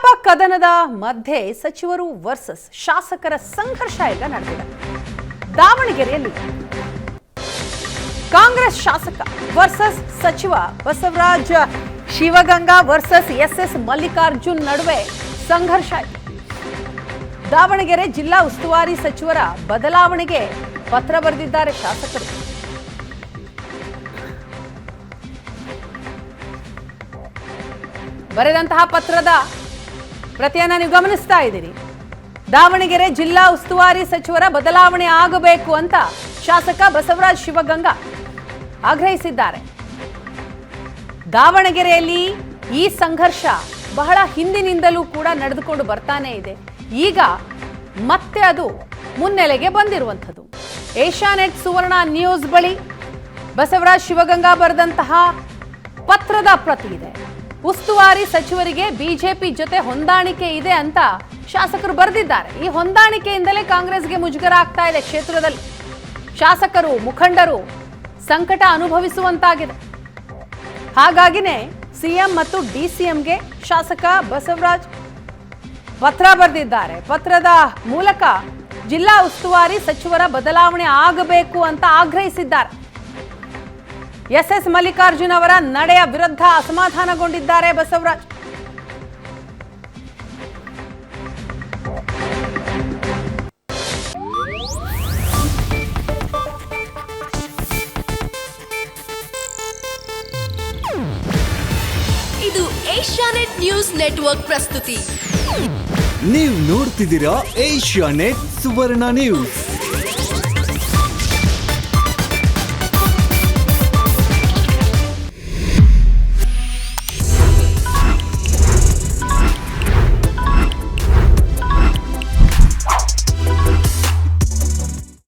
ಕಲಾಪ ಕದನದ ಮಧ್ಯೆ ಸಚಿವರು ವರ್ಸಸ್ ಶಾಸಕರ ಸಂಘರ್ಷ ಎಲ್ಲ ನಡೆದಿದೆ ದಾವಣಗೆರೆಯಲ್ಲಿ ಕಾಂಗ್ರೆಸ್ ಶಾಸಕ ವರ್ಸಸ್ ಸಚಿವ Basavaraj Shivaganga versus S S Mallikarjun ನಡುವೆ ಸಂಘರ್ಷ. ದಾವಣಗೆರೆ ಜಿಲ್ಲಾ ಉಸ್ತುವಾರಿ ಸಚಿವರ ಬದಲಾವಣೆಗೆ ಪತ್ರ ಬರೆದಿದ್ದಾರೆ ಶಾಸಕರು ಬರೆದಂತಹ ಪತ್ರದ ಪ್ರತಿಯನ್ನ ನೀವು ಗಮನಿಸ್ತಾ ಇದ್ದೀರಿ. ದಾವಣಗೆರೆ ಜಿಲ್ಲಾ ಉಸ್ತುವಾರಿ ಸಚಿವರ ಬದಲಾವಣೆ ಆಗಬೇಕು ಅಂತ ಶಾಸಕ ಬಸವರಾಜ್ ಶಿವಗಂಗಾ ಆಗ್ರಹಿಸಿದ್ದಾರೆ. ದಾವಣಗೆರೆಯಲ್ಲಿ ಈ ಸಂಘರ್ಷ ಬಹಳ ಹಿಂದಿನಿಂದಲೂ ಕೂಡ ನಡೆದುಕೊಂಡು ಬರ್ತಾನೆ ಇದೆ. ಈಗ ಮತ್ತೆ ಅದು ಮುನ್ನೆಲೆಗೆ ಬಂದಿರುವಂಥದ್ದು. ಏಷ್ಯಾನೆಟ್ ಸುವರ್ಣ ನ್ಯೂಸ್ ಬಳಿ ಬಸವರಾಜ್ ಶಿವಗಂಗಾ ಬರೆದಂತಹ ಪತ್ರದ ಪ್ರತಿ ಇದೆ. ಉಸ್ತುವಾರಿ ಸಚಿವರಿಗೆ ಬಿಜೆಪಿ ಜೊತೆ ಹೊಂದಾಣಿಕೆ ಇದೆ ಅಂತ ಶಾಸಕರು ಬರೆದಿದ್ದಾರೆ. ಈ ಹೊಂದಾಣಿಕೆಯಿಂದಲೇ ಕಾಂಗ್ರೆಸ್ಗೆ ಮುಜುಗರ ಆಗ್ತಾ ಇದೆ ಕ್ಷೇತ್ರದಲ್ಲಿ. ಶಾಸಕರು, ಮುಖಂಡರು ಸಂಕಟ ಅನುಭವಿಸುವಂತಾಗಿದೆ. ಹಾಗಾಗಿನೇ ಸಿಎಂ ಮತ್ತು ಡಿಸಿಎಂಗೆ ಶಾಸಕ ಬಸವರಾಜ್ ಪತ್ರ ಬರೆದಿದ್ದಾರೆ. ಪತ್ರದ ಮೂಲಕ ಜಿಲ್ಲಾ ಉಸ್ತುವಾರಿ ಸಚಿವರ ಬದಲಾವಣೆ ಆಗಬೇಕು ಅಂತ ಆಗ್ರಹಿಸಿದ್ದಾರೆ. ಎಸ್ ಎಸ್ ಮಲ್ಲಿಕಾರ್ಜುನ್ ಅವರ ನಡೆಯ ವಿರುದ್ಧ ಅಸಮಾಧಾನಗೊಂಡಿದ್ದಾರೆ ಬಸವರಾಜ್. ಇದು ಏಷ್ಯಾನೆಟ್ ನ್ಯೂಸ್ ನೆಟ್ವರ್ಕ್ ಪ್ರಸ್ತುತಿ. ನೀವು ನೋಡ್ತಿದ್ದೀರಾ ಏಷ್ಯಾ ನೆಟ್ ಸುವರ್ಣ ನ್ಯೂಸ್.